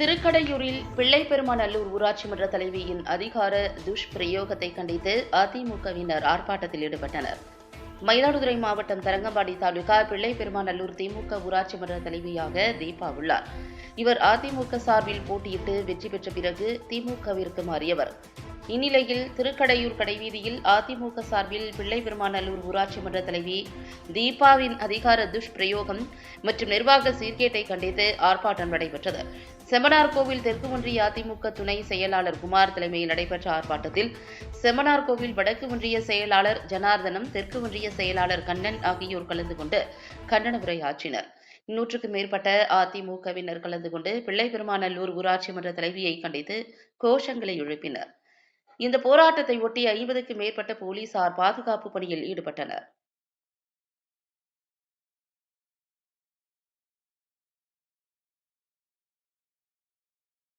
திருக்கடையூரில் பிள்ளைப்பெருமாநல்லூர் ஊராட்சி மன்ற தலைவியின் அதிகார துஷ்பிரயோகத்தை கண்டித்து அதிமுகவினர் ஆர்ப்பாட்டத்தில் ஈடுபட்டனர். மயிலாடுதுறை மாவட்டம் தரங்கம்பாடி தாலுகா பிள்ளைப்பெருமாநல்லூர் திமுக ஊராட்சி மன்ற தலைவியாக தீபா உள்ளார். இவர் அதிமுக சார்பில் போட்டியிட்டு வெற்றி பெற்ற பிறகு திமுகவிற்கு மாறியவர். இந்நிலையில் திருக்கடையூர் கடைவீதியில் அதிமுக சார்பில் பிள்ளைப்பெருமாநல்லூர் ஊராட்சி மன்ற தலைவி தீபாவின் அதிகார துஷ்பிரயோகம் மற்றும் நிர்வாக சீர்கேட்டை கண்டித்து ஆர்ப்பாட்டம் நடைபெற்றது. செமனார் கோவில் தெற்கு ஒன்றிய அதிமுக துணை செயலாளர் குமார் தலைமையில் நடைபெற்ற ஆர்ப்பாட்டத்தில் செமனார் கோவில் வடக்கு ஒன்றிய செயலாளர் ஜனார்தனம் தெற்கு ஒன்றிய செயலாளர் கண்ணன் ஆகியோர் கலந்து கொண்டு கண்டன உரையாற்றினர் நூற்றுக்கும் மேற்பட்ட அதிமுகவினர் கலந்து கொண்டு பிள்ளைபெருமாநல்லூர் ஊராட்சி மன்ற தலைவியை கண்டித்து கோஷங்களை எழுப்பினர். இந்த போராட்டத்தை ஒட்டி ஐம்பதுக்கும் மேற்பட்ட போலீசார் பாதுகாப்பு பணியில் ஈடுபட்டனர்.